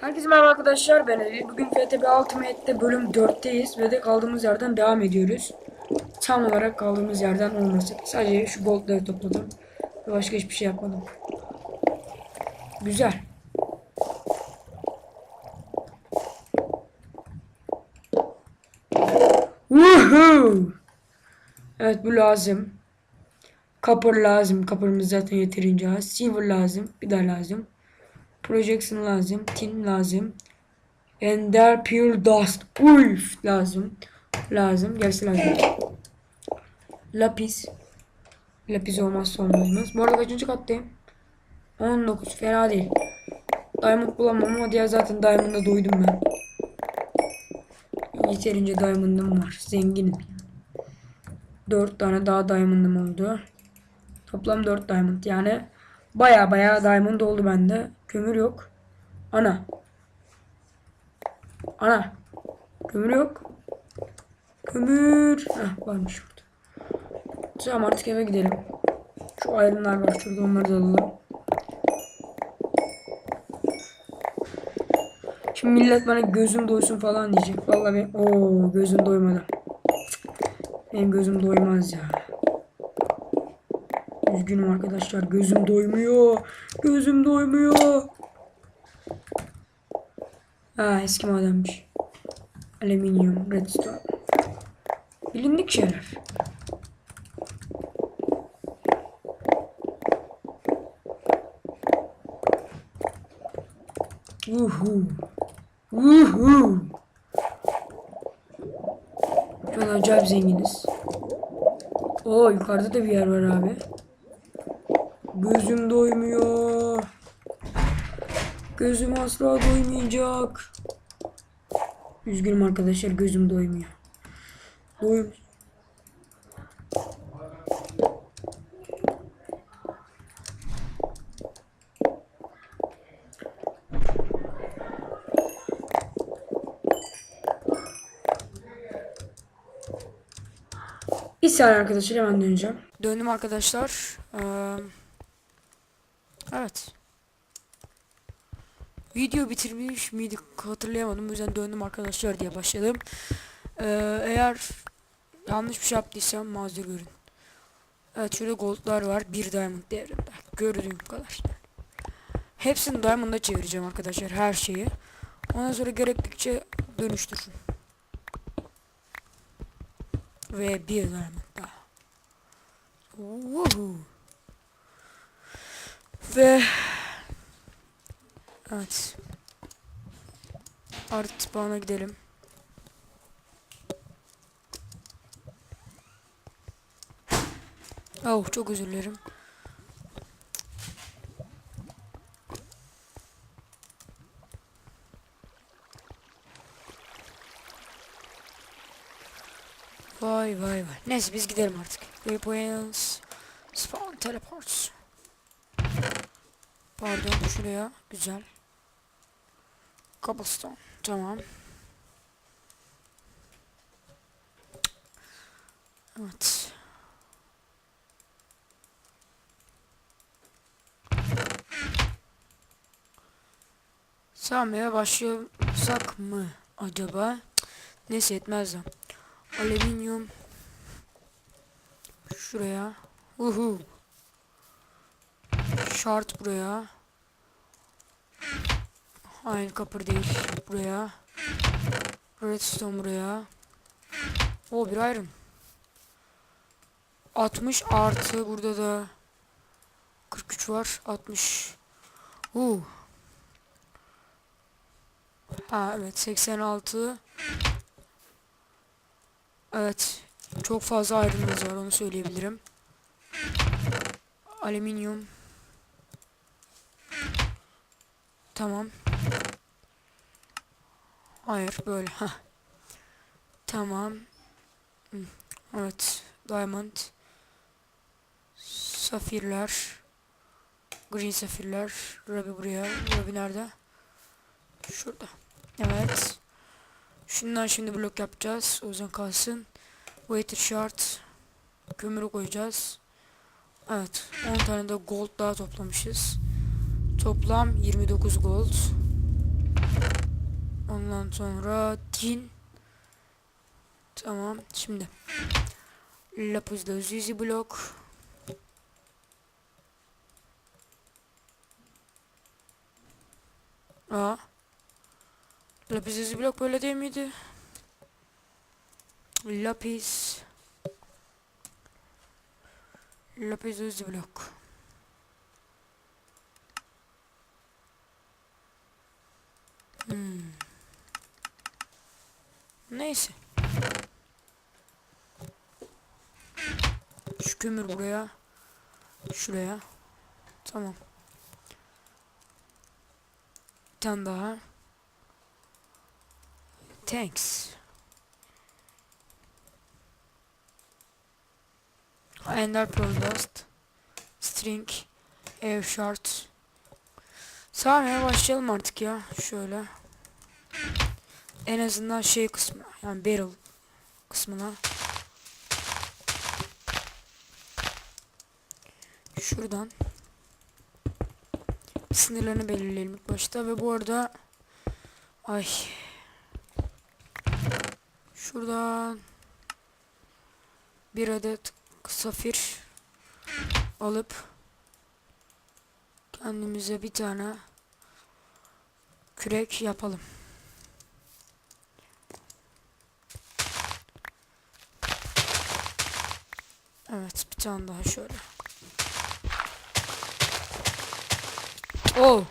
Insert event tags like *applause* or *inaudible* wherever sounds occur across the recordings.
Herkese merhaba arkadaşlar ben Ali. Bugün FTB Ultimate'de bölüm 4'teyiz ve de kaldığımız yerden devam ediyoruz. Tam olarak kaldığımız yerden olması. Sadece şu goldları topladım. Ve başka hiçbir şey yapmadım. Güzel. Woohoo! Evet bu lazım. Copper lazım. Copper'ımız zaten yeterince az. Silver lazım. Bir daha lazım. Projection lazım. Tin lazım. Ender Pure Dust. Ulf lazım. Lazım. Gerisi lazım. Lapis. Lapis olmazsa olmaz. Bu arada kaçıncı kattayım? 19. Fena değil. Diamond bulamam ama diğer zaten Diamond'a doydum ben. Yeterince Diamond'ım var. Zenginim. 4 tane daha Diamond'ım oldu. Toplam 4 Diamond. Yani baya baya Diamond oldu bende. Kömür yok. Ana. Ana. Kömür yok. Kömür. Heh, varmış burada. Tamam artık eve gidelim. Şu ayrınlar var şurada onları da alalım. Şimdi millet bana gözüm doysun falan diyecek. Vallahi ben o gözüm doymadı. Benim gözüm doymaz ya. Üzgünüm arkadaşlar. Gözüm doymuyor. Gözüm doymuyor. Ha eski madenmiş. Alüminyum, redstone. Bilindik şeyler. Uhu. Uhu. Şu acayip zenginiz. Oo yukarıda da bir yer var abi. Gözüm doymuyor. Gözüm asla doymayacak. Üzgünüm arkadaşlar gözüm doymuyor. Doyum. Bir saniye arkadaşlar hemen döneceğim. Döndüm arkadaşlar. Ee, evet. Video bitirmiş miydik hatırlayamadım. O yüzden döndüm arkadaşlar diye başladım. Ee, eğer yanlış bir şey yaptıysam mazur görün. Evet şurada goldlar var. Bir diamond değerinde. Gördüğüm kadar. Hepsini diamond'a çevireceğim arkadaşlar her şeyi. Ondan sonra gerektikçe dönüştürürüm. Ve bir diamond daha. Woohoo. Ve Evet. Art bana gidelim. Oh çok özür dilerim. Vay vay vay. Neyse biz gidelim artık. Waypoints. Spawn teleports. Pardon şuraya. Güzel. Cobblestone. Tamam. Evet. Sağmaya başlasak mı acaba? Neyse etmez lan. Alüminyum. Şuraya. Uhu. Şart buraya. Aynı kapır değil. Buraya. Redstone buraya. O bir iron. 60 artı burada da 43 var. 60. Uuu. Ha evet 86. Evet. Çok fazla ayrımımız var onu söyleyebilirim. Alüminyum. Tamam. Hayır böyle. Heh. Tamam. Hmm, Evet. Diamond. Safirler. Green safirler. Ruby buraya. Ruby nerede? Şurada. Evet. Şundan şimdi blok yapacağız. O yüzden kalsın. Waiter shard. Kömürü koyacağız. Evet. 10 tane de gold daha toplamışız. Toplam 29 gold. Ondan sonra tin. Tamam. Şimdi. Lapis lazuli blok. Aa. Lapis lazuli blok böyle değil miydi? Lapis. Lapis lazuli blok. Hmm. Neyse. Şu kömür buraya. Şuraya. Tamam. Bir tane daha. Thanks. Ender Pearl Dust. String. Air Shard. Sarmaya başlayalım artık ya. Şöyle. En azından şey kısmı. Yani barrel kısmına. Şuradan. Sınırlarını belirleyelim ilk başta. Ve bu arada ay şuradan bir adet safir alıp kendimize bir tane kürek yapalım. Evet bir tane daha şöyle. Oh.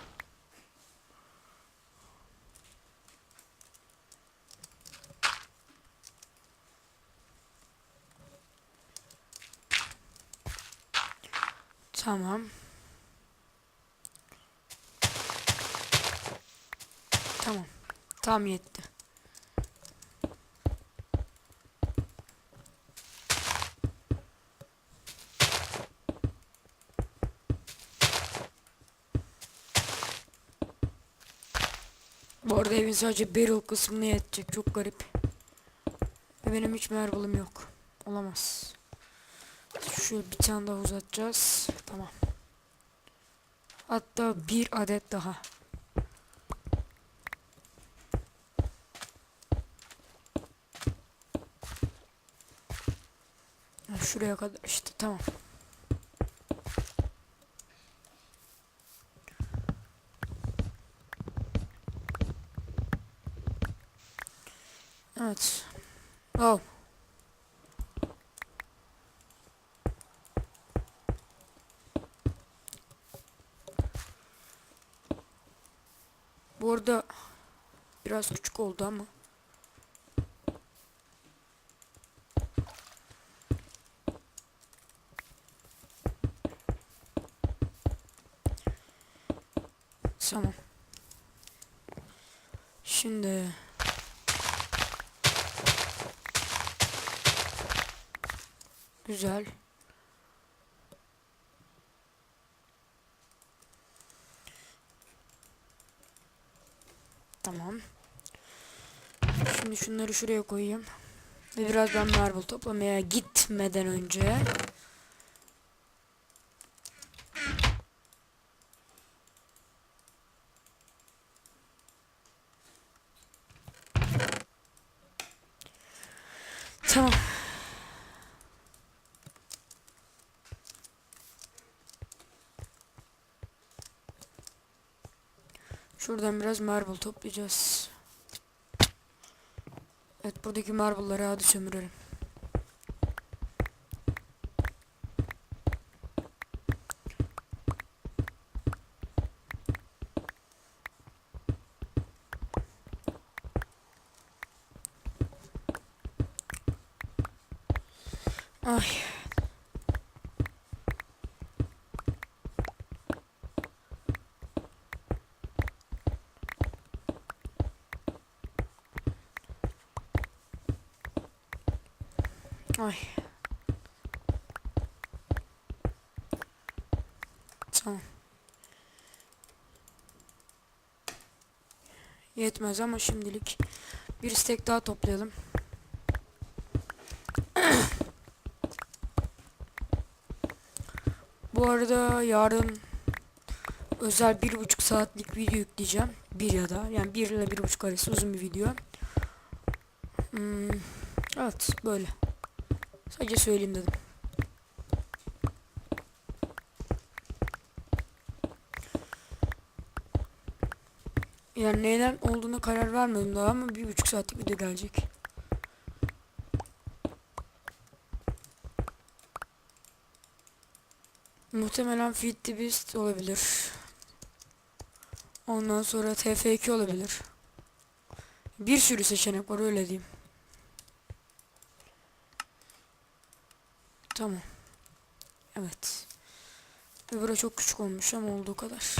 Tamam. Tam yetti. Bu arada evin sadece barrel kısmına yetecek. Çok garip. Ve benim hiç marbal'ım yok. Olamaz. Şöyle bir tane daha uzatacağız. Tamam. Hatta bir adet daha. Ha, Şuraya kadar işte tamam. Evet. Oh. Bu arada biraz küçük oldu ama. Tamam. Şimdi güzel. Tamam. Şimdi şunları şuraya koyayım. Ve biraz ben marble toplamaya gitmeden önce Tamam. Şuradan biraz marble toplayacağız. Evet buradaki marble'ları hadi sömürelim. Ay. Ay. Tamam. Yetmez ama şimdilik bir istek daha toplayalım. *coughs* Bu arada yarın özel bir buçuk saatlik video yükleyeceğim. Bir ya da yani bir ile bir buçuk arası uzun bir video. Hmm, evet böyle. Sadece söyleyeyim dedim. Yani neyden olduğuna karar vermedim daha ama bir buçuk saatlik video gelecek. Muhtemelen Feed the Beast olabilir. Ondan sonra TF2 olabilir. Bir sürü seçenek var öyle diyeyim. Tamam. Evet. Ve bura çok küçük olmuş ama olduğu kadar.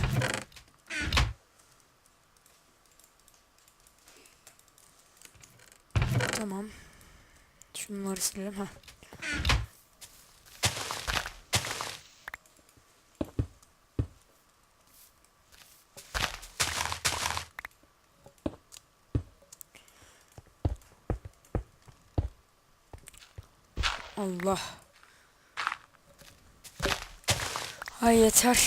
Tamam. Şunları silelim. ha. Allah. Ay yeter.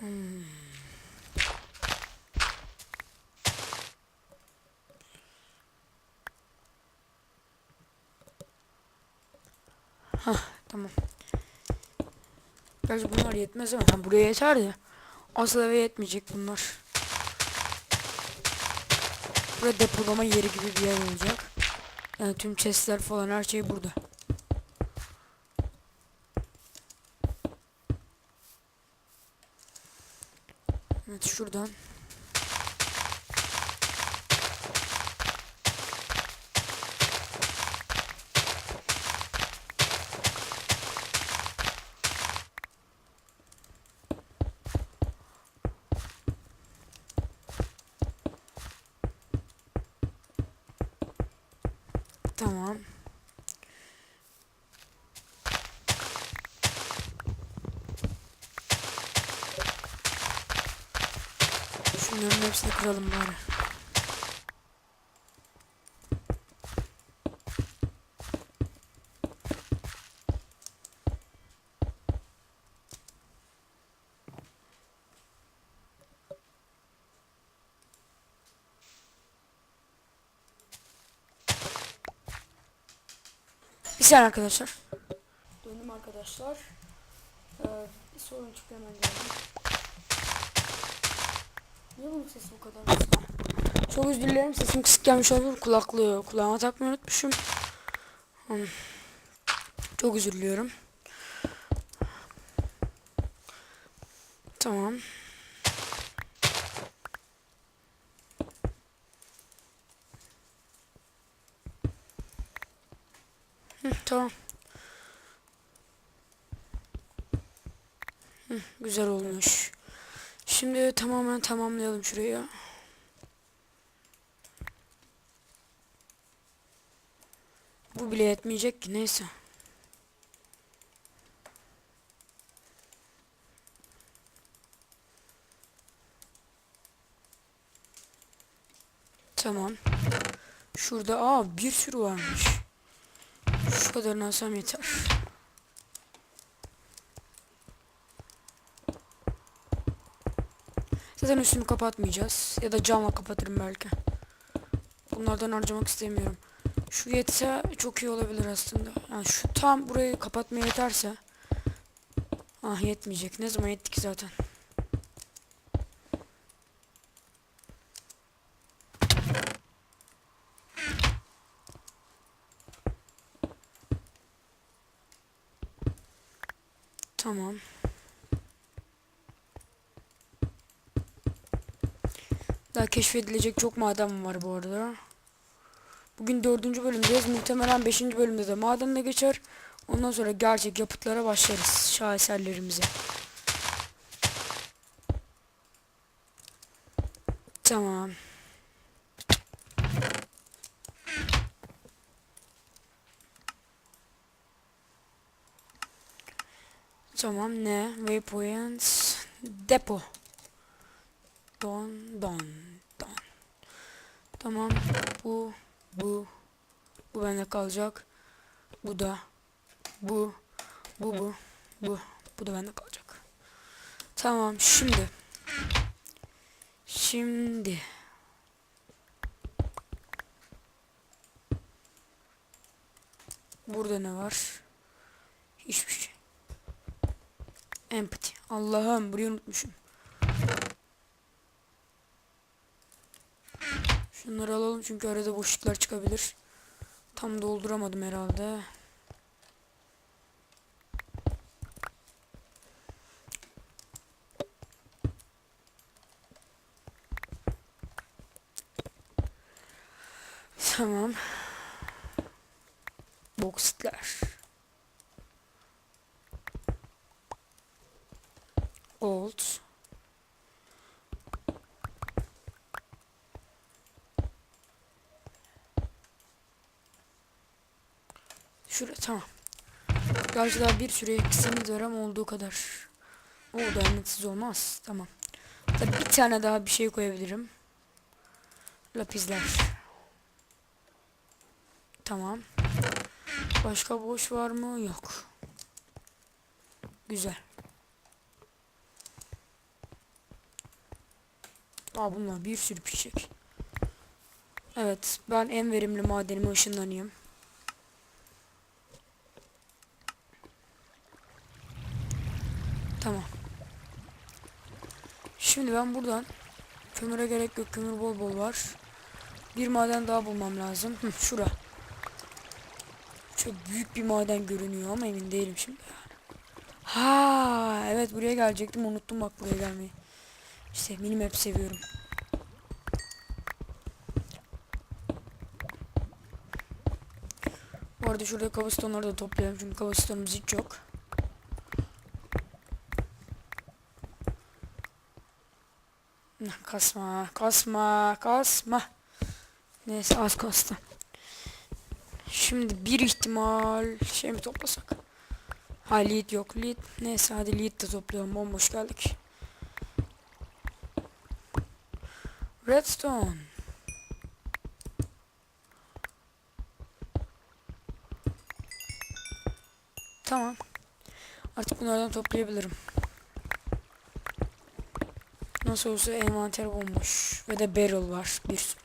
Hmm. Hah tamam. Gerçi bunlar yetmez ama buraya yeter de. Asıl eve yetmeyecek bunlar. Burada depolama yeri gibi bir yer olacak. Yani tüm chestler falan her şey burada. Evet şuradan. Tamam. Şunların hepsini kıralım bari. Bir saniye arkadaşlar. Döndüm arkadaşlar. Ee, bir sorun çıktı hemen geldim. Niye bunun sesi bu kadar kısık? Çok özür dilerim sesim kısık gelmiş olabilir. Kulaklığı kulağıma takmayı unutmuşum. Hmm. Çok özür diliyorum. Tamam. Hı, tamam. Güzel olmuş. Şimdi tamamen tamamlayalım şurayı. Bu bile yetmeyecek ki neyse. Tamam. Şurada aa bir sürü varmış. Şu kadarını alsam yeter. Zaten üstünü kapatmayacağız. Ya da camla kapatırım belki. Bunlardan harcamak istemiyorum. Şu yetse çok iyi olabilir aslında. Yani şu tam burayı kapatmaya yeterse. Ah yetmeyecek. Ne zaman yetti ki zaten. Tamam. Keşfedilecek çok maden var bu arada. Bugün dördüncü bölümdeyiz. Muhtemelen beşinci bölümde de madenle geçer. Ondan sonra gerçek yapıtlara başlarız. Şaheserlerimize. Tamam. Tamam ne? Waypoints. Depo. Don don don. Tamam bu bu bu bende kalacak. Bu da bu bu bu bu bu da bende kalacak. Tamam şimdi şimdi burada ne var? Hiçbir şey. Empty. Allah'ım burayı unutmuşum. Şunları alalım çünkü arada boşluklar çıkabilir. Tam dolduramadım herhalde. Tamam. Boxitler. Gold. Şurada tamam. Daha bir sürü eksiğimiz var ama olduğu kadar. O da emeksiz olmaz. Tamam. Tabii bir tane daha bir şey koyabilirim. Lapizler. Tamam. Başka boş var mı? Yok. Güzel. Aa bunlar bir sürü pişecek. Evet ben en verimli madenime ışınlanayım. Tamam. Şimdi ben buradan kömüre gerek yok. Kömür bol bol var. Bir maden daha bulmam lazım. Hı, şura. Çok büyük bir maden görünüyor ama emin değilim şimdi. Ha, evet buraya gelecektim. Unuttum bak buraya gelmeyi. İşte minimap seviyorum. Bu arada şurada kabustonları da toplayalım çünkü kabustonumuz hiç yok. Kasma, kasma, kasma. Neyse az kastı. Şimdi bir ihtimal şey mi toplasak? Ha lead yok lead. Neyse hadi lead de toplayalım. Bomboş geldik. Redstone. Tamam. Artık bunlardan toplayabilirim. Nasıl olsa envanter bomboş. Ve de barrel var. Bir sürü.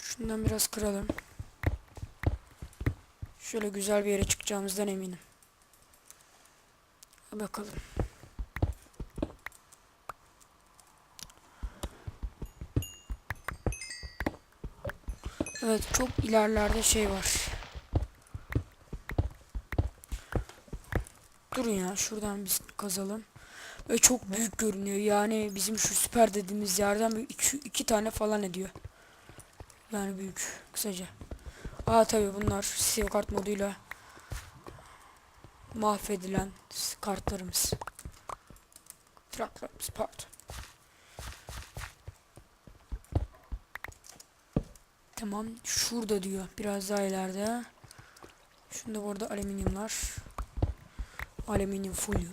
Şundan biraz kıralım. Şöyle güzel bir yere çıkacağımızdan eminim. Bakalım. Evet çok ilerlerde şey var. Durun ya şuradan biz kazalım. Ve çok büyük görünüyor. Yani bizim şu süper dediğimiz yerden iki, iki tane falan ediyor. Yani büyük kısaca. Aa tabi bunlar SEO kart moduyla mahvedilen kartlarımız. Traklarımız pardon. Tamam şurada diyor biraz daha ileride. Şunda burada alüminyumlar. Alüminyum folyo.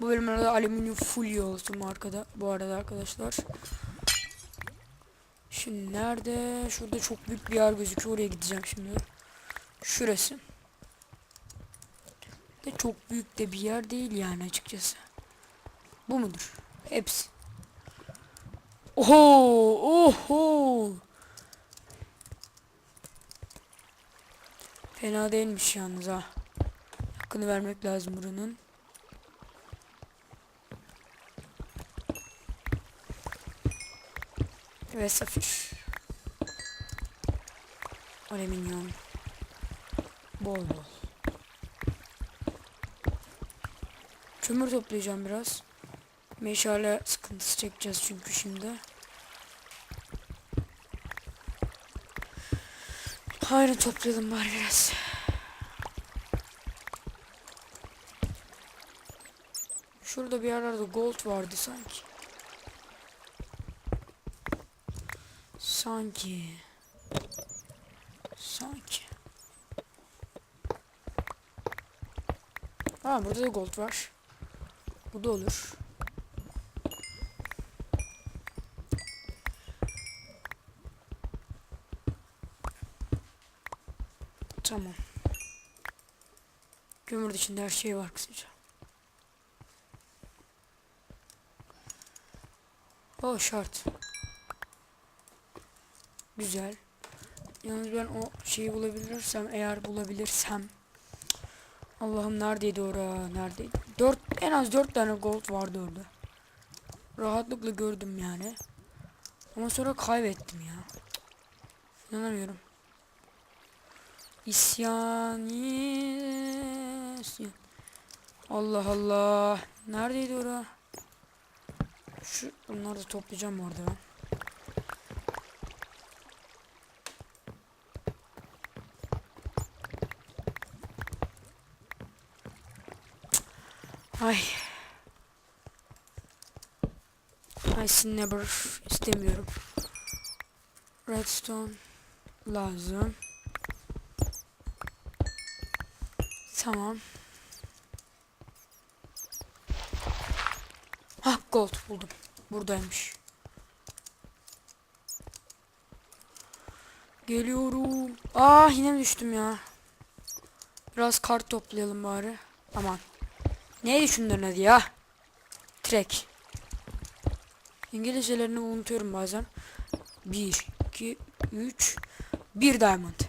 Bu bölümlerde alüminyum folyo olsun markada bu arada arkadaşlar. Şimdi nerede? Şurada çok büyük bir yer gözüküyor. Oraya gideceğim şimdi. Şurası. De çok büyük de bir yer değil yani açıkçası. Bu mudur? Hepsi. Oho! Oho! Fena değilmiş yalnız ha. Hakkını vermek lazım buranın. Ve safir. Alüminyum. Bol bol. Kömür toplayacağım biraz. Meşale sıkıntısı çekeceğiz çünkü şimdi. Hayır toplayalım bari biraz. Şurada bir yerlerde gold vardı sanki. Sanki. Sanki. Ha burada da gold var. Bu da olur. Tamam. Kömür dışında her şey var kısaca. O şart. Güzel. Yalnız ben o şeyi bulabilirsem eğer bulabilirsem Allah'ım neredeydi ora neredeydi? Dört, en az dört tane gold vardı orada. Rahatlıkla gördüm yani. Ama sonra kaybettim ya. İnanamıyorum. İsyan, isyan. Allah Allah. Neredeydi ora? Şu bunları da toplayacağım orada. Ay. Ice never istemiyorum. Redstone lazım. Tamam. Hah gold buldum. Buradaymış. Geliyorum. Ah yine düştüm ya. Biraz kart toplayalım bari. Aman. Neydi şunların adı ya? Trek. İngilizcelerini unutuyorum bazen. 1, 2, 3, 1 diamond.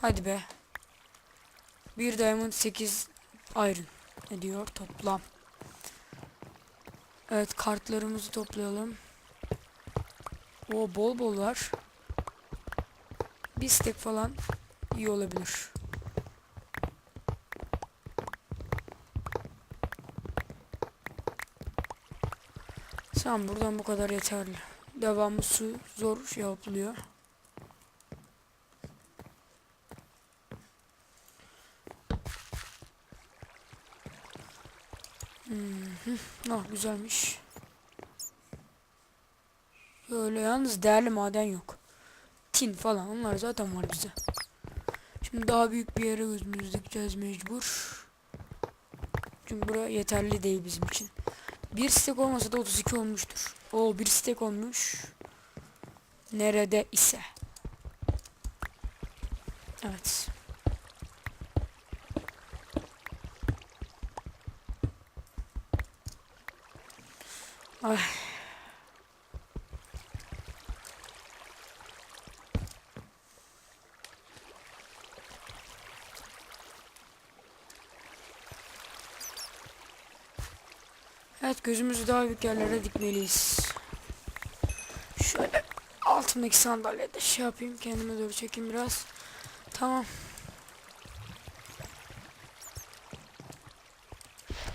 Hadi be. 1 diamond 8 iron ediyor toplam. Evet kartlarımızı toplayalım. O bol bol var. Bir stack falan iyi olabilir. Tamam buradan bu kadar yeterli. Devamı su zor şey yapılıyor. Hmm, ah güzelmiş. Böyle yalnız değerli maden yok. Tin falan onlar zaten var bize. Şimdi daha büyük bir yere gözümüzü dikeceğiz mecbur. Çünkü bura yeterli değil bizim için. Bir stek olmasa da 32 olmuştur. O bir stek olmuş. Nerede ise. Evet. Ay. Evet gözümüzü daha büyük yerlere dikmeliyiz. Şöyle altımdaki sandalyede şey yapayım kendime doğru çekeyim biraz. Tamam.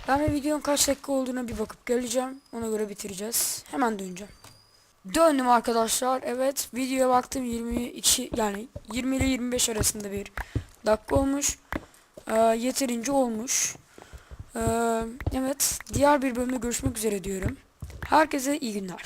Ben videonun kaç dakika olduğuna bir bakıp geleceğim. Ona göre bitireceğiz. Hemen döneceğim. Döndüm arkadaşlar. Evet videoya baktım 22 yani 20 ile 25 arasında bir dakika olmuş. Ee, yeterince olmuş. Ee, evet diğer bir bölümde görüşmek üzere diyorum. Herkese iyi günler.